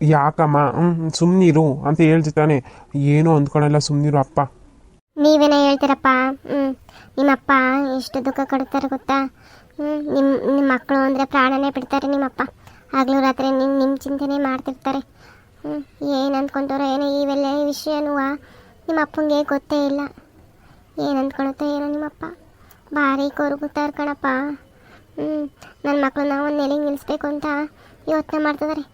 ಯಾಕಮ್ಮ? ಹ್ಞೂ ಸುಮ್ಮನಿರು ಅಂತ ಹೇಳ್ತಿದ್ದಾನೆ. ಏನೋ ಅಂದ್ಕೊಳಲ್ಲ ಸುಮ್ಮನಿರು ಅಪ್ಪ. ನೀವೇನ ಹೇಳ್ತೀರಪ್ಪ? ಹ್ಞೂ ನಿಮ್ಮಪ್ಪ ಎಷ್ಟು ದುಃಖ ಕೊಡ್ತಾರೆ ಗೊತ್ತಾ? ಹ್ಞೂ ನಿಮ್ಮ ನಿಮ್ಮ ಮಕ್ಕಳು ಅಂದರೆ ಪ್ರಾಣನೇ ಬಿಡ್ತಾರೆ ನಿಮ್ಮಪ್ಪ. ಆಗಲೂ ರಾತ್ರಿ ನಿಮ್ಮ ನಿಮ್ಮ ಚಿಂತನೆ ಮಾಡ್ತಿರ್ತಾರೆ. ಹ್ಞೂ ಏನು ಅಂದ್ಕೊಂತಾರೋ ಏನೋ ಇವೆಲ್ಲ ಈ ವಿಷಯನೂ ನಿಮ್ಮ ಅಪ್ಪಂಗೆ ಗೊತ್ತೇ ಇಲ್ಲ. ಏನು ಅಂದ್ಕೊಳುತ್ತೋ ಏನೋ ನಿಮ್ಮಪ್ಪ. ಭಾರಿ ಕೊರಗುತ್ತಾರೆ ಕಣಪ್ಪ. ಹ್ಞೂ ನನ್ನ ಮಕ್ಕಳನ್ನ ಒಂದು ನೆಲೆಗೆ ನಿಲ್ಲಿಸ್ಬೇಕು ಅಂತ ಯೋಚನೆ ಮಾಡ್ತಿದ್ದಾರೆ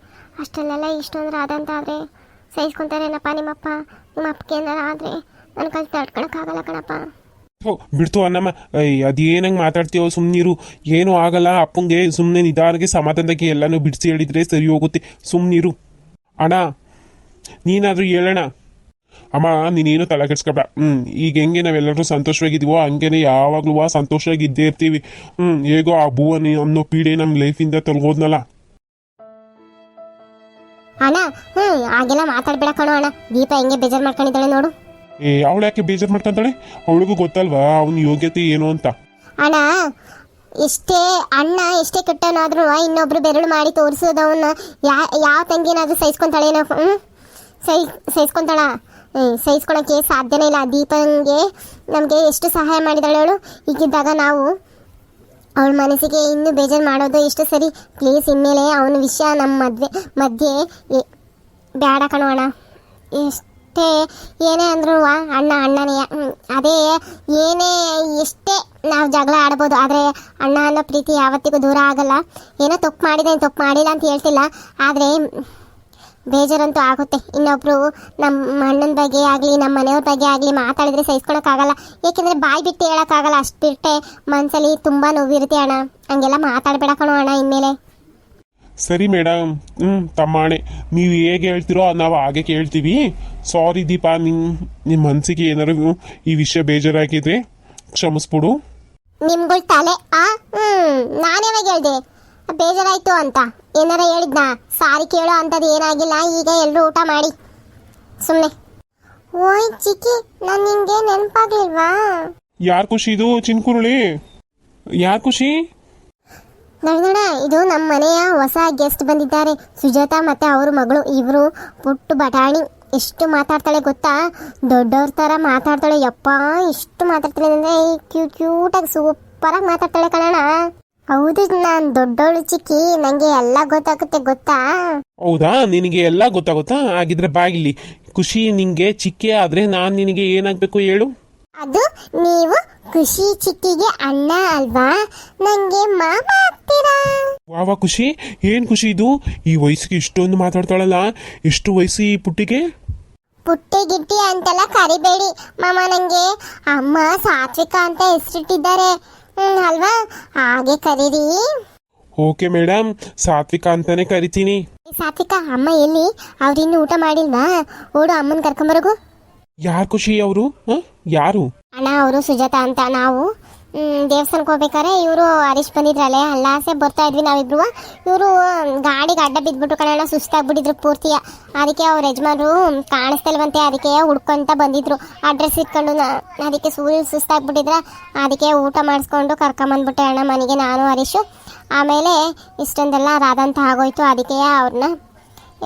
ಅಷ್ಟಲ್ಲೆಲ್ಲ ಇಷ್ಟೊಂದ್ರೆ ಆದಂತ ಆದರೆ ಸಹಿಸ್ಕೊತಾರೇನಪ್ಪ ನಿಮ್ಮಪ್ಪ? ನಿಮ್ಮ ಅಪ್ಪಗೆ ಏನಾರ ಆದರೆ ನನ್ನ ಕೈ ತಡ್ಕೊಳಕ್ಕಾಗಲ್ಲ ಕಣಪ್ಪ. ಬಿಡ್ತು ಅನ್ನಮ್ಮ ಅದೇನಂಗೆ ಮಾತಾಡ್ತೀವೋ ಸುಮ್ಮನಿರು ಏನೂ ಆಗಲ್ಲ. ಅಪ್ಪಂಗೆ ಸುಮ್ಮನೆ ನಿಧಾನಕ್ಕೆ ಸಮಾಧಾನದಾಗೆ ಎಲ್ಲನೂ ಬಿಡಿಸಿ ಹೇಳಿದ್ರೆ ಸರಿ ಹೋಗುತ್ತೆ. ಸುಮ್ಮನಿರು ಅಣ್ಣ, ನೀನಾದರೂ ಹೇಳೋಣ ಅಮ್ಮ, ನೀನೇನು ತಲೆ ಕೆಡ್ಸ್ಕೊಬೇಡ. ಹ್ಞೂ ಈಗ ಹೆಂಗೆ ನಾವೆಲ್ಲರೂ ಸಂತೋಷವಾಗಿದ್ದೀವೋ ಹಂಗೇನೆ ಯಾವಾಗಲೂ ಸಂತೋಷವಾಗಿ ಇದ್ದೇ ಇರ್ತೀವಿ. ಹ್ಞೂ ಹೇಗೋ ಆ ಭೂ ಅನ್ನೋ ಪೀಡೆ ನಮ್ಮ ಲೈಫಿಂದ ತೊಲಗೋದ್ನಲ್ಲ. ಅಣ್ಣ ಹ್ಞೂ ಹಾಗೆಲ್ಲ ಮಾತಾಡ್ಬೇಡ ಕಣೋ ಅಣ್ಣ. ದೀಪ ಹೆಂಗೆ ಬೇಜಾರು ಮಾಡ್ಕೊಂಡಿದ್ದಾಳೆ ನೋಡು. ಏ ಅವಳು ಯಾಕೆ ಬೇಜಾರು ಮಾಡ್ಕೊಂತಾಳೆ? ಅವಳಿಗೂ ಗೊತ್ತಲ್ವಾ? ಅವನ ಯೋಗ್ಯತೆ ಏನು ಅಂತ? ಅಣ್ಣ ಎಷ್ಟೇ ಅಣ್ಣ ಎಷ್ಟೇ ಕೆಟ್ಟನಾದ್ರೂ ಇನ್ನೊಬ್ರು ಬೆರಳು ಮಾಡಿ ತೋರಿಸೋದವನ್ನ ಯಾ ಯಾವ ತಂಗಿನಾದ್ರೂ ಸಹಿಸ್ಕೊಂತಾಳೇನೋ ಹ್ಞೂ ಸಹಿ ಸಹಿಸ್ಕೊಂತಾಳ? ಸಹಿಸ್ಕೊಳಕ್ಕೆ ಸಾಧ್ಯನೇ ಇಲ್ಲ. ದೀಪಂಗೆ ನಮಗೆ ಎಷ್ಟು ಸಹಾಯ ಮಾಡಿದಾಳೆ ಅವಳು? ಈಗಿದ್ದಾಗ ನಾವು ಅವಳ ಮನಸ್ಸಿಗೆ ಇನ್ನೂ ಬೇಜಾರು ಮಾಡೋದು ಇಷ್ಟು ಸರಿ. ಪ್ಲೀಸ್ ಇನ್ಮೇಲೆ ಅವನ ವಿಷಯ ನಮ್ಮ ಮದ್ವೆ, ಮಧ್ಯೆ ಬೇಡ ಕಣೋಣ ಎಷ್ಟೇ ಏನೇ ಅಂದ್ರು ಅಣ್ಣ, ಅಣ್ಣನೇ. ಅದೇ ಏನೇ, ಎಷ್ಟೇ ನಾವು ಜಗಳ ಆಡ್ಬೋದು, ಆದರೆ ಅಣ್ಣ ಅನ್ನೋ ಪ್ರೀತಿ ಯಾವತ್ತಿಗೂ ದೂರ ಆಗಲ್ಲ. ಏನೋ ತಪ್ಪು ಮಾಡಿದೆ, ತಪ್ಪು ಮಾಡಿಲ್ಲ ಅಂತ ಹೇಳ್ತಿಲ್ಲ. ಆದರೆ ಬೇಜಾರಂತೂ ಆಗುತ್ತೆ. ಇನ್ನೊಬ್ರು ನಮ್ಮ ಅಣ್ಣನ ಬಗ್ಗೆ ಆಗಲಿ ನಮ್ಮ ಮನೆಯವ್ರ ಬಗ್ಗೆ ಆಗಲಿ ಮಾತಾಡಿದ್ರೆ ಸಹಿಸ್ಕೊಳಕ್ಕಾಗಲ್ಲ. ಏಕೆಂದರೆ ಬಾಯಿ ಬಿಟ್ಟು ಹೇಳೋಕ್ಕಾಗಲ್ಲ ಅಷ್ಟು ಬಿಟ್ಟೆ ಮನಸ್ಸಲ್ಲಿ ತುಂಬ ನೋವಿರುತ್ತೆ ಅಣ್ಣ. ಹಂಗೆಲ್ಲ ಮಾತಾಡಬೇಡ ಕಣೋ ಅಣ್ಣ ಇನ್ಮೇಲೆ. ಸರಿ ಮೇಡಮ್ ಹ್ಞೂ ತಮ್ಮಾಣೆ. ನೀವು ಹೇಗೆ ಹೇಳ್ತೀರೋ ನಾವು ಹಾಗೆ ಕೇಳ್ತೀವಿ. ಸಾರಿ ದೀಪ ನಿಮ್ಮ ನಿಮ್ಮ ಮನಸ್ಸಿಗೆ ಏನಾರು ಈ ವಿಷಯ ಬೇಜಾರಾಗಿದ್ರೆ ಕ್ಷಮಿಸ್ಬಿಡು. ನಿಮ್ಗಳ ತಲೆ ಆ? ಹ್ಮ್ ನಾನು ಹೇಳ್ದೆ? ಬೇಜಾರಾಯ್ತು ಅಂತ. ಏನಾರ ಹೇಳಿದ್ನಾ? ಸಾರಿ ಕೇಳೋ ಅಂಥದ್ದು ಏನಾಗಿಲ್ಲ ಈಗ ಎಲ್ಲರೂ ಊಟ ಮಾಡಿ. ಸುಮ್ಮನೆ ಓಯ್ ಚಿಕ್ಕಿ ನಾನು ನಿಂಗೆ ನೆನಪಾಗ್ಲಿಲ್ವಾ? ಯಾರ್ ಖುಷಿ ಇದು ಚಿನ್ಕುರುಳಿ? ಯಾರ್ ಖುಷಿ? ನಡೀನಡ ಇದು ನಮ್ಮ ಮನೆಯ ಹೊಸ ಗೆಸ್ಟ್ ಬಂದಿದ್ದಾರೆ. ಸುಜಾತ ಮತ್ತೆ ಅವ್ರ ಮಗಳು ಇವರು ಪುಟ್ಟು ಬಟಾಣಿ. ಎಷ್ಟು ಮಾತಾಡ್ತಾಳೆ ಗೊತ್ತಾ? ದೊಡ್ಡವ್ರ ಥರ ಮಾತಾಡ್ತಾಳೆ. ಯಪ್ಪ ಎಷ್ಟು ಮಾತಾಡ್ತಾಳೆ ಅಂದರೆ ಕ್ಯೂಟ್ ಕ್ಯೂಟಾಗಿ ಸೂಪರಾಗಿ ಮಾತಾಡ್ತಾಳೆ ಕಣಣ ಹೌದು ನಾನು ದೊಡ್ಡವಳು ಚಿಕ್ಕಿ ನಂಗೆ ಎಲ್ಲ ಗೊತ್ತಾಗುತ್ತೆ ಗೊತ್ತಾ? ಹೌದಾ? ನಿನಗೆ ಎಲ್ಲ ಗೊತ್ತಾಗುತ್ತಾ? ಹಾಗಿದ್ರೆ ಬಾಗಿಲಿ ಖುಷಿ ನಿಂಗೆ ಚಿಕ್ಕಿ ಆದ್ರೆ ನಾನು ನಿನಗೆ ಏನಾಗಬೇಕು ಹೇಳು? ಅದು ನೀವು ಖುಷಿ ಚಿಕ್ಕಿಗೆ ಅಣ್ಣ ಅಲ್ವಾ? ನಂಗೆ ಮಾಮ ಆಗ್ತೀರಾ? ವಾವ ಖುಷಿ. ಏನ್ ಖುಷಿ ಇದು? ಈ ವಯಸ್ಸಿಗೆ ಇಷ್ಟೊಂದು ಮಾತಾಡ್ತಾಳಲ್ಲ. ಎಷ್ಟು ವಯಸ್ಸು ಈ ಪುಟ್ಟಿಗೆ? ಪುಟ್ಟಿ ಗಿಟ್ಟಿ ಅಂತೆಲ್ಲ ಕರಿಬೇಡಿ. ಮಾಮ ನಂಗೆ ಅಮ್ಮ ಸಾತ್ವಿಕ ಅಂತ ಹೆಸರಿಟ್ಟಿದ್ದಾರೆ. ಹ್ಮ್ ಅಲ್ವಾ? ಹಾಗೆ ಕರೀರಿ. ಓಕೆ ಮೇಡಮ್ ಸಾತ್ವಿಕ ಅಂತಾನೆ ಕರಿತೀನಿ. ಸಾತ್ವಿಕ ಅಮ್ಮ ಎಲ್ಲಿ? ಅವ್ರಿನ್ನು ಊಟ ಮಾಡಿಲ್ವಾ? ಓಡು ಅಮ್ಮನ ಕರ್ಕೊಂಬರಗು ಯಾರು ಖುಷಿ ಅವರು? ಯಾರು? ಅಣ್ಣ ಅವರು ಸುಜಾತ ಅಂತ ನಾವು. ದೇವಸ್ಥಾನಕ್ಕೆ ಹೋಗ್ಬೇಕಾದ್ರೆ ಇವರು ಹರೀಶ್ ಬಂದಿದ್ರಲ್ಲೇ ಅಲ್ಲಾಸೆ ಬರ್ತಾ ಇದ್ವಿ ನಾವಿಬ್ರು. ಇವರು ಗಾಡಿಗೆ ಅಡ್ಡ ಬಿದ್ಬಿಟ್ಟು ಕಣ ಸುಸ್ತಾಗ್ಬಿಟ್ಟಿದ್ರು ಪೂರ್ತಿಯ ಅದಕ್ಕೆ ಅವ್ರ ಯಜಮಾನರು ಕಾಣಿಸ್ತಲ್ವಂತೆ, ಅದಕ್ಕೆ ಹುಡ್ಕೊಂತ ಬಂದಿದ್ರು. ಅಡ್ರೆಸ್ ಇಟ್ಕೊಂಡು ಅದಕ್ಕೆ ಸೂರ್ಯ ಸುಸ್ತಾಗ್ಬಿಟ್ಟಿದ್ರ. ಅದಕ್ಕೆ ಊಟ ಮಾಡಿಸ್ಕೊಂಡು ಕರ್ಕೊಂಬಂದ್ಬಿಟ್ಟೆ ಅಣ್ಣ ಮನೆಗೆ ನಾನು, ಹರೀಶು. ಆಮೇಲೆ ಇಷ್ಟೊಂದೆಲ್ಲ ರಾದಂತ ಆಗೋಯ್ತು. ಅದಕ್ಕೆ ಅವ್ರನ್ನ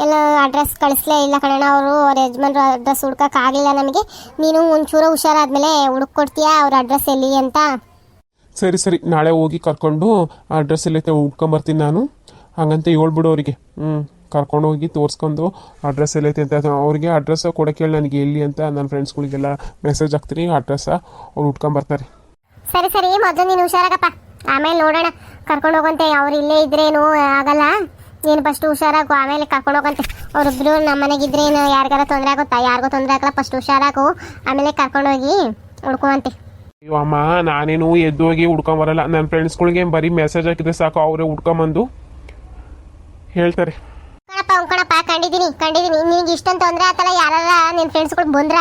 ಎಲ್ಲ ಅಡ್ರೆಸ್ ಕಳಿಸ್ಲೇ ಇಲ್ಲ ಕಣಣ್ಣ ಅವರು. ಅವ್ರ ಯಜಮಾನ್ರು ಅಡ್ರೆಸ್ ಹುಡ್ಕಕ್ಕಾಗಲಿಲ್ಲ ನಮಗೆ. ನೀನು ಒಂಚೂರು ಹುಷಾರಾದ್ಮೇಲೆ ಹುಡುಕೊಡ್ತೀಯಾ ಅವ್ರ ಅಡ್ರೆಸ್ ಎಲ್ಲಿ ಅಂತ. ಸರಿ ಸರಿ, ನಾಳೆ ಹೋಗಿ ಕರ್ಕೊಂಡು ಅಡ್ರೆಸ್ ಎಲ್ಲೈತೆ ಬರ್ತೀನಿ ನಾನು. ಹಾಗಂತ ಹೇಳ್ಬಿಡು ಅವರಿಗೆ. ಹ್ಞೂ ಕರ್ಕೊಂಡು ಹೋಗಿ ತೋರಿಸ್ಕೊಂಡು ಅಡ್ರೆಸ್ ಎಲ್ಲೈತೆ ಅಂತ ಅವ್ರಿಗೆ ಅಡ್ರೆಸ್ ಕೊಡೋಕೆ ಹೇಳಿ ನನಗೆ, ಎಲ್ಲಿ ಅಂತ ನನ್ನ ಫ್ರೆಂಡ್ಸ್ಗಳಿಗೆಲ್ಲ ಮೆಸೇಜ್ ಹಾಕ್ತೀನಿ ಅಡ್ರೆಸ್ಸ ಅವ್ರು ಉಟ್ಕೊಂಬರ್ತಾರೆ. ಸರಿ ಸರಿ, ಮೊದಲು ನೀನು ಹುಷಾರಾಗಪ್ಪ. ಆಮೇಲೆ ನೋಡೋಣ, ಕರ್ಕೊಂಡು ಹೋಗಂತೆ ಅವ್ರು ಇಲ್ಲೇ ಇದ್ರೇನು ಆಗಲ್ಲ. ನೀನು ಫಸ್ಟ್ ಹುಷಾರಾಗು, ಆಮೇಲೆ ಕರ್ಕೊಂಡು ಹೋಗಂತೆ ಅವ್ರಿಬ್ರು ನಮ್ಮ ಮನೆಗಿದ್ರೇನು ಯಾರಿಗಾರ ತೊಂದರೆ ಆಗುತ್ತಾ? ಯಾರಿಗೂ ತೊಂದರೆ ಆಗಲ್ಲ. ಫಸ್ಟ್ ಹುಷಾರಾಗು, ಆಮೇಲೆ ಕರ್ಕೊಂಡೋಗಿ ಹುಡ್ಕುವಂತೆ ಅಮ್ಮ, ನಾನೇನು ಎದ್ದು ಹೋಗಿ ಹುಡ್ಕೊಂಬರಲ್ಲ ನನ್ನ ಫ್ರೆಂಡ್ಸ್ಗಳಿಗೆ ಬರೀ ಮೆಸೇಜ್ ಹಾಕಿದ್ರೆ ಸಾಕು, ಅವರೇ ಹುಡ್ಕೊಂಬಂದು ಹೇಳ್ತಾರೆ. ಕಣಪ್ಪ ಕಣಪ್ಪ, ಕಂಡಿದ್ದೀನಿ ಕಂಡಿದ್ದೀನಿ. ನಿನಗೆ ಇಷ್ಟೊಂದು ತೊಂದರೆ ಆತಲ್ಲ ನಿನ್ ನಿನ್ನ ಫ್ರೆಂಡ್ಸ್ಗಳು ಬಂದ್ರ?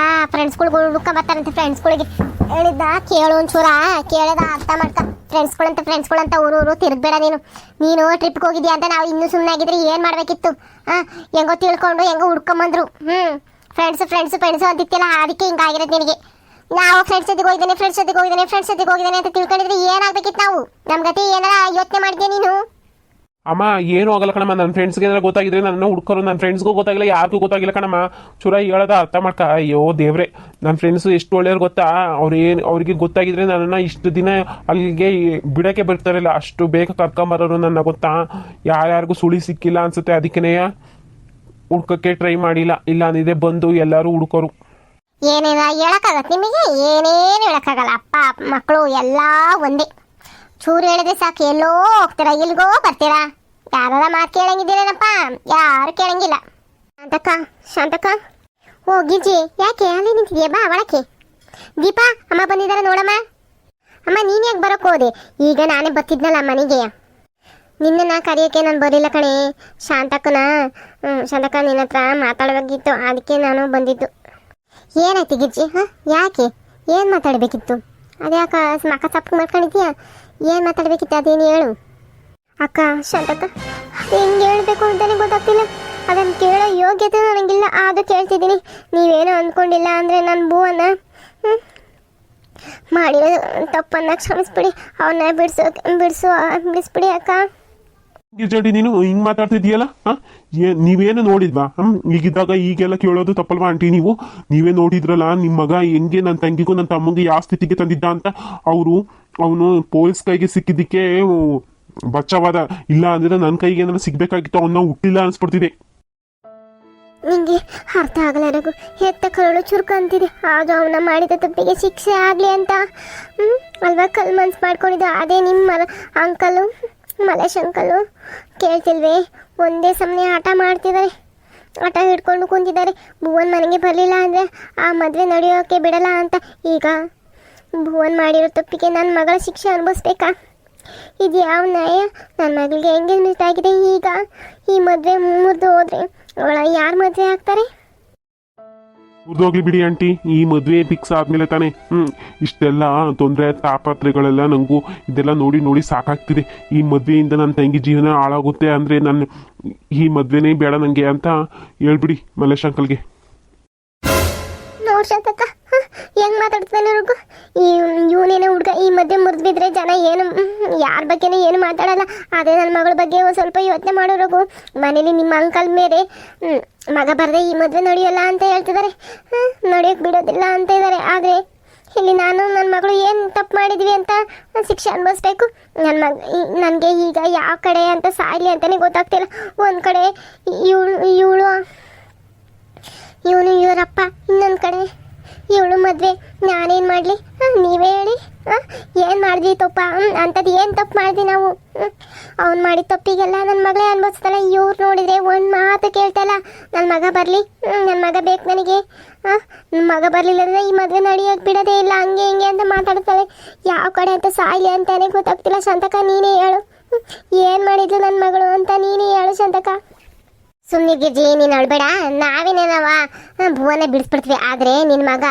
ಆ ಫ್ರೆಂಡ್ಸ್ಗಳು ಹುಡ್ಕೊಂಬರ್ತಾರಂತೆ ಫ್ರೆಂಡ್ಸ್ಗಳಿಗೆ ಹೇಳಿದ್ದ? ಕೇಳು ಒಂಚೂರ. ಕೇಳದ ಅರ್ಥ ಮಾಡ್ಕ ಫ್ರೆಂಡ್ಸ್ಗಳಂತ ಫ್ರೆಂಡ್ಸ್ಗಳಂತ ಊರು ಊರು ತಿರುಗಬೇಡ ನೀನು. ನೀನು ಟ್ರಿಪ್ಗೆ ಹೋಗಿದ್ಯಾ ಅಂತ ನಾವು ಇನ್ನೂ ಸುಮ್ಮನೆ ಆಗಿದ್ರೆ ಏನು ಮಾಡಬೇಕಿತ್ತು? ಹಾಂ ಹೆಂಗೋ ತಿಳ್ಕೊಂಡು ಹೆಂಗೋ ಹುಡ್ಕೊಂಬಂದ್ರು. ಹ್ಞೂ ಫ್ರೆಂಡ್ಸ್ ಫ್ರೆಂಡ್ಸ್ ಫ್ರೆಂಡ್ಸು ಅಂತಿತ್ತಲ್ಲ, ಅದಕ್ಕೆ ಹಿಂಗಾಗಿರೋದು ನಿನಗೆ. ನಾವು ಫ್ರೆಂಡ್ಸ್ ಜೊತೆಗೆ ಹೋಗಿದ್ದೇನೆ ಫ್ರೆಂಡ್ಸ್ ಜೊತೆಗೆ ಹೋಗಿದ್ದೇನೆ ಫ್ರೆಂಡ್ಸ್ ಜೊತೆಗೆ ಹೋಗಿದ್ದೇನೆ ಅಂತ ತಿಳ್ಕೊಂಡಿದ್ರೆ ಏನಾಗ್ಬೇಕಿತ್ತು ನಾವು? ನಮ್ಮ ಗತಿ ಏನಾರ ಯೋಚನೆ ಮಾಡಿದ್ಯಾ ನೀನು? ಅಮ್ಮ, ಏನು ಆಗಲ್ಲ ಕಣಮ್ಮ. ನನ್ನ ಫ್ರೆಂಡ್ಸ್ಗೆ ಏನಾರ ಗೊತ್ತಾಗಿದ್ರೆ ನನ್ನ ಹುಡ್ಕೋರು ನನ್ನ ಫ್ರೆಂಡ್ಸ್ಗೂ ಗೊತ್ತಾಗಿಲ್ಲ, ಯಾರಿಗೂ ಗೊತ್ತಾಗಿಲ್ಲ ಕಣಮ್ಮ. ಚೂರ ಹೇಳೋದ ಅರ್ಥ ಮಾಡ್ಕ. ಅಯ್ಯೋ ದೇವ್ರೆ ನನ್ನ ಫ್ರೆಂಡ್ಸು ಎಷ್ಟು ಒಳ್ಳೆಯವ್ರು ಗೊತ್ತಾ? ಅವ್ರು ಏನು, ಅವ್ರಿಗೆ ಗೊತ್ತಾಗಿದ್ರೆ ನನ್ನನ್ನು ಇಷ್ಟು ದಿನ ಅಲ್ಲಿಗೆ ಬಿಡೋಕ್ಕೆ ಬರ್ತಾರಿಲ್ಲ. ಅಷ್ಟು ಬೇಗ ಕರ್ಕೊಂಬರೋರು ನನ್ನ ಗೊತ್ತಾ? ಯಾರ್ಯಾರಿಗೂ ಸುಳಿ ಸಿಕ್ಕಿಲ್ಲ ಅನ್ಸುತ್ತೆ. ಅದಕ್ಕೇ ಹುಡ್ಕೋಕ್ಕೆ ಟ್ರೈ ಮಾಡಿಲ್ಲ. ಇಲ್ಲ ಅಂದಿದೆ ಬಂದು ಎಲ್ಲರೂ ಹುಡ್ಕೋರು. ಏನೇನ ಹೇಳಕ್ಕಾಗತ್ತೆ ನಿಮಗೆ? ಏನೇನು ಹೇಳಕ್ಕಾಗಲ್ಲ. ಅಪ್ಪ, ಮಕ್ಕಳು ಎಲ್ಲ ಒಂದೇ. ಚೂರು ಹೇಳಿದ್ರೆ ಸಾಕು, ಎಲ್ಲೋ ಹೋಗ್ತೀರಾ? ಎಲ್ಗೋ ಬರ್ತೀರಾ? ಯಾರ ಮಾತು ಕೇಳಂಗಿದ್ದೀರೇನಪ್ಪ? ಯಾರು ಕೇಳಂಗಿಲ್ಲ. ಶಾಂತಕ್ಕ ಶಾಂತಕ್ಕ. ಓ ಗಿಜಿ ಯಾಕೆ? ಅಲ್ಲಿ ನಿಂತಿದ್ಯಾ? ಬಾ, ಒಳಕ್ಕೆ. ದೀಪಾ, ಅಮ್ಮ ಬಂದಿದ್ದಾರೆ ನೋಡಮ್ಮ. ಅಮ್ಮ, ನೀನು ಯಾಕೆ ಬರೋಕೆ ಹೋದೆ? ಈಗ ನಾನೇ ಬರ್ತಿದ್ನಲ್ಲ ಮನೆಗೆ. ನಿನ್ನನ್ನ ಕರೆಯೋಕ್ಕೆ ನಾನು ಬರಲಿಲ್ಲ ಕಣೆ. ಶಾಂತಕ್ಕನ ಶಾಂತಕ್ಕ ನಿನ್ನ ಹತ್ರ ಮಾತಾಡಬೇಕಿತ್ತು. ಅದಕ್ಕೆ ನಾನು ಬಂದಿದ್ದು. ಏನಾಯ್ತು ಗಿರ್ಜಿ? ಹಾಂ? ಯಾಕೆ? ಏನು ಮಾತಾಡಬೇಕಿತ್ತು? ಅದ್ಯಾಕ ಅಕ್ಕ ತಪ್ಪು ಮಾಡ್ಕೊಂಡಿದ್ಯಾ? ಏನು ಮಾತಾಡಬೇಕಿತ್ತು? ಅದೇನು ಹೇಳು. ಅಕ್ಕ, ಶಾಂತಕ್ಕ ಅದು ಹೆಂಗೆ ಹೇಳಬೇಕು ಅಂತಲೇ ಗೊತ್ತಾಗ್ತಿಲ್ಲ. ಅದನ್ನು ಕೇಳೋ ಯೋಗ್ಯತೆ ನನಗಿಲ್ಲ. ಅದು ಕೇಳ್ತಿದ್ದೀನಿ. ನೀವೇನೋ ಅಂದ್ಕೊಂಡಿಲ್ಲ ಅಂದರೆ ನನ್ನ ಭೂವನ್ನ ಹ್ಞೂ ಮಾಡಿರೋ ತಪ್ಪನ್ನ ಕ್ಷಮಿಸ್ಬಿಡಿ. ಅವನ್ನ ಬಿಡಿಸೋ ಬಿಡಿಸೋ ಬಿಡಿಸ್ಬಿಡಿ ಅಕ್ಕ. ಗಿರ್ಜಡಿ ನೀನು ಹಿಂಗ್ ಮಾತಾಡ್ತಿದ್ಯಲ್ಲ ಹಾ? ಏ- ನೀವೇನು ನೋಡಿದ್ವಾ? ಹ್ಮ್, ಈಗಿದ್ದಾಗ ಈಗೆಲ್ಲ ಕೇಳೋದು ತಪ್ಪಲ್ವಾ ಆಂಟಿ ನೀವು? ನೀವೇ ನೋಡಿದ್ರಲ್ಲ ನಿಮ್ಮ ಮಗ ಹೆಂಗೆ ನನ್ನ ತಂಗಿಗೂ ನನ್ನ ತಮ್ಮಂಗೆ ಯಾವ ಸ್ಥಿತಿಗೆ ತಂದಿದ್ದ ಅಂತ? ಅವರು, ಅವನು ಪೊಲೀಸ್ ಕೈಗೆ ಸಿಕ್ಕಿದ್ದಕ್ಕೆ ಬಚ್ಚವಾದ. ಇಲ್ಲ ಅಂದ್ರೆ ನನ್ನ ಕೈಗೆ ಏನಾದ್ರು ಸಿಗ್ಬೇಕಾಗಿತ್ತು ಅವನ್ನ ಹುಟ್ಟಿಲ್ಲ ಅನ್ಸ್ಬಿಡ್ತಿದೆ. ನಿಂಗೆ ಅರ್ಥ ಆಗಲ್ಲ ನನಗೂ ಹೆತ್ತ ಕರುಳು ಚುರುಕು ಅಂತಿದೆ. ಆಗ ಅವನ ಮಾಡಿದ ತಪ್ಪಿಗೆ ಶಿಕ್ಷೆ ಆಗಲಿ ಅಂತ. ಹ್ಮ್, ಅಲ್ವಾ ಕಲ್ ಮನ್ಸ್ ಮಾಡ್ಕೊಂಡಿದ್ದ? ಅದೇ ನಿಮ್ಮ ಅಂಕಲು ಮಲೇಶ್ ಕೇಳ್ತಿಲ್ವೇ? ಒಂದೇ ಸಮನೆ ಆಟ ಮಾಡ್ತಿದ್ದಾರೆ ಆಟ ಹಿಡ್ಕೊಂಡು ಕುಂತಿದ್ದಾರೆ. ಭುವನ್ ಮನೆಗೆ ಬರಲಿಲ್ಲ ಅಂದರೆ ಆ ಮದುವೆ ನಡೆಯೋಕೆ ಬಿಡಲ್ಲ ಅಂತ. ಈಗ ಭುವನ್ ಮಾಡಿರೋ ತಪ್ಪಿಗೆ ನನ್ನ ಮಗಳ ಶಿಕ್ಷೆ ಅನುಭವಿಸ್ಬೇಕಾ? ಇದು ಯಾವ ನ್ಯಾಯ? ನನ್ನ ಮಗಳಿಗೆ ಎಂಗೇಜ್ಮೆಂಟ್ ಆಗಿದೆ ಈಗ ಈ ಮದುವೆ ಮುರಿದು ಹೋದ್ರೆ ಅವಳ ಯಾರು ಮದುವೆ ಆಗ್ತಾರೆ? ಮುರಿದೋಗ್ಲಿ ಬಿಡಿ ಆಂಟಿ. ಈ ಮದುವೆ ಫಿಕ್ಸ್ ಆದ್ಮೇಲೆ ತಾನೇ. ಹ್ಮ್, ಇಷ್ಟೆಲ್ಲ ತೊಂದರೆ ತಾಪತ್ರೆಗಳೆಲ್ಲ ನಂಗೂ ಇದೆಲ್ಲ ನೋಡಿ ನೋಡಿ ಸಾಕಾಗ್ತಿದೆ. ಈ ಮದುವೆಯಿಂದ ನನ್ನ ತಂಗಿ ಜೀವನ ಹಾಳಾಗುತ್ತೆ ಅಂದ್ರೆ ನನ್ನ ಈ ಮದುವೆನೇ ಬೇಡ ನನಗೆ ಅಂತ ಹೇಳ್ಬಿಡಿ ಮಲ್ಲೇಶ್ ಅಂಕಲ್ಗೆ ಹೆಂಗ್ ಮಾತಾಡ್ತಾನೆ ಅವ್ರಿಗೂ ಈ, ಇವನೇನೋ ಹುಡುಗ, ಈ ಮಧ್ಯೆ ಮುರಿದ್ಬಿದ್ರೆ ಜನ ಏನು ಯಾರ ಬಗ್ಗೆನೂ ಏನು ಮಾತಾಡಲ್ಲ. ಅದೇ ನನ್ನ ಮಗಳ ಬಗ್ಗೆ ಒಂದು ಸ್ವಲ್ಪ ಯೋಚನೆ ಮಾಡೋರಗು ಮನೇಲಿ ನಿಮ್ಮ ಅಂಕಲ್ ಮೇಲೆ ಮಗ ಬರದೆ ಈ ಮದುವೆ ನಡೆಯೋಲ್ಲ ಅಂತ ಹೇಳ್ತಿದ್ದಾರೆ ನಡೆಯೋಕೆ ಬಿಡೋದಿಲ್ಲ ಅಂತ ಇದ್ದಾರೆ ಆದರೆ ಇಲ್ಲಿ ನಾನು ನನ್ನ ಮಗಳು ಏನು ತಪ್ಪು ಮಾಡಿದ್ವಿ ಅಂತ ಶಿಕ್ಷೆ ಅನುಭವಿಸ್ಬೇಕು? ನನ್ನ ಮಗ ನನಗೆ ಈಗ ಯಾವ ಕಡೆ ಅಂತ ಸಾಯ್ಲಿ ಅಂತಲೇ ಗೊತ್ತಾಗ್ತಿಲ್ಲ. ಒಂದು ಕಡೆ ಇವಳು ಇವಳು, ಇವನು, ಇವರಪ್ಪ, ಇನ್ನೊಂದು ಕಡೆ ಇವಳು ಮದುವೆ, ನಾನೇನು ಮಾಡಲಿ? ನೀವೇ ಹೇಳಿ. ಏನು ಮಾಡಿದ್ವಿ ತಪ್ಪ ಅಂಥದ್ದು ಏನು ತಪ್ಪು ಮಾಡಿದ್ವಿ ನಾವು? ಅವ್ನು ಮಾಡಿದ ತಪ್ಪಿಗೆಲ್ಲ ನನ್ನ ಮಗಳೇ ಅನ್ಭವಿಸ್ತಾಳೆ. ಇವ್ರು ನೋಡಿದರೆ ಒಂದು ಮಾತು ಕೇಳ್ತಾಯಿಲ್ಲ ನನ್ನ ಮಗ ಬರಲಿ? ನನ್ನ ಮಗ ಬೇಕು ನನಗೆ? ನನ್ನ ಮಗ ಬರಲಿಲ್ಲ ಅಂದರೆ ಈ ಮದುವೆ ನಡೆಯೋಕೆ ಬಿಡೋದೇ ಇಲ್ಲ, ಹಂಗೆ ಹಿಂಗೆ ಅಂತ ಮಾತಾಡ್ತಾಳೆ. ಯಾವ ಕಡೆ ಅಂತ ಸಾಯ್ಲಿ ಅಂತಾನೆ ಗೊತ್ತಾಗ್ತಿಲ್ಲ. ಶಾಂತಕ, ನೀನೇ ಹೇಳು. ಏನು ಮಾಡಿದ್ಲು ನನ್ನ ಮಗಳು ಅಂತ ನೀನೇ ಹೇಳು, ಶಾಂತಕ. ಸುಮ್ಮನೆ ಗಿರ್ಜಿ ನೀನು ಅಳ್ಬೇಡ. ನಾವೇನೇನವ ಭುವನ ಬಿಡಿಸ್ಬಿಡ್ತೀವಿ. ಆದರೆ ನಿನ್ನ ಮಗ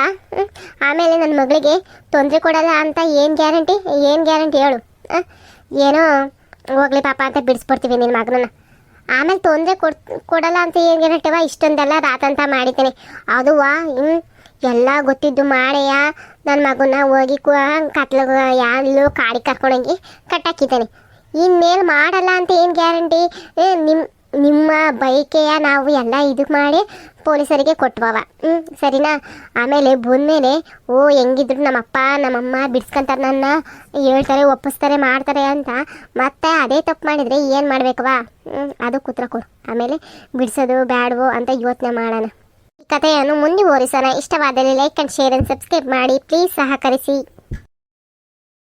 ಆಮೇಲೆ ನನ್ನ ಮಗಳಿಗೆ ತೊಂದರೆ ಕೊಡಲ್ಲ ಅಂತ ಏನು ಗ್ಯಾರಂಟಿ? ಏನು ಗ್ಯಾರಂಟಿ ಹೇಳು. ಏನೋ ಹೋಗ್ಲಿ ಪಾಪ ಅಂತ ಬಿಡಿಸ್ಬಿಡ್ತೀವಿ ನಿನ್ನ ಮಗನನ್ನ. ಆಮೇಲೆ ತೊಂದರೆ ಕೊಡ್, ಕೊಡಲ್ಲ ಅಂತ ಏನು ಗ್ಯಾರಂಟಿವ ಇಷ್ಟೊಂದೆಲ್ಲ ರಾತಂತ ಮಾಡಿದ್ದೇನೆ. ಅದುವಾ ಹ್ಞೂ ಎಲ್ಲ ಗೊತ್ತಿದ್ದು ಮಾಡೆಯ? ನನ್ನ ಮಗನ ಹೋಗಿ ಕು ಎಲ್ಲೂ ಯಾರು ಕಾಡಿ ಕರ್ಕೊಂಡೋಗಿ ಕಟ್ಟಾಕಿದ್ದಾನೆ. ಇನ್ಮೇಲೆ ಮಾಡಲ್ಲ ಅಂತ ಏನು ಗ್ಯಾರಂಟಿ? ನಿಮ್ಮ ನಿಮ್ಮ ಬೈಕೆಯ ನಾವು ಎಲ್ಲ ಇದು ಮಾಡಿ ಪೊಲೀಸರಿಗೆ ಕೊಟ್ವವ. ಹ್ಞೂ ಸರಿನಾ? ಆಮೇಲೆ ಬಂದಮೇಲೆ, ಓ, ಹೆಂಗಿದ್ರು ನಮ್ಮಪ್ಪ, ನಮ್ಮಮ್ಮ ಬಿಡ್ಸ್ಕೊಂತಾರೆ ನನ್ನ, ಹೇಳ್ತಾರೆ, ಒಪ್ಪಿಸ್ತಾರೆ, ಮಾಡ್ತಾರೆ ಅಂತ. ಮತ್ತೆ ಅದೇ ತಪ್ಪು ಮಾಡಿದರೆ ಏನು ಮಾಡಬೇಕವಾ ಹ್ಞೂ ಅದು ಕೂತ್ರ ಕೊಡು. ಆಮೇಲೆ ಬಿಡಿಸೋದು ಬ್ಯಾಡವೋ ಅಂತ ಯೋಚನೆ ಮಾಡೋಣ. ಈ ಕಥೆಯನ್ನು ಮುಂದುವರಿಸೋಣ ಇಷ್ಟವಾದಲ್ಲಿ like and share and subscribe ಮಾಡಿ. ಪ್ಲೀಸ್ ಸಹಕರಿಸಿ.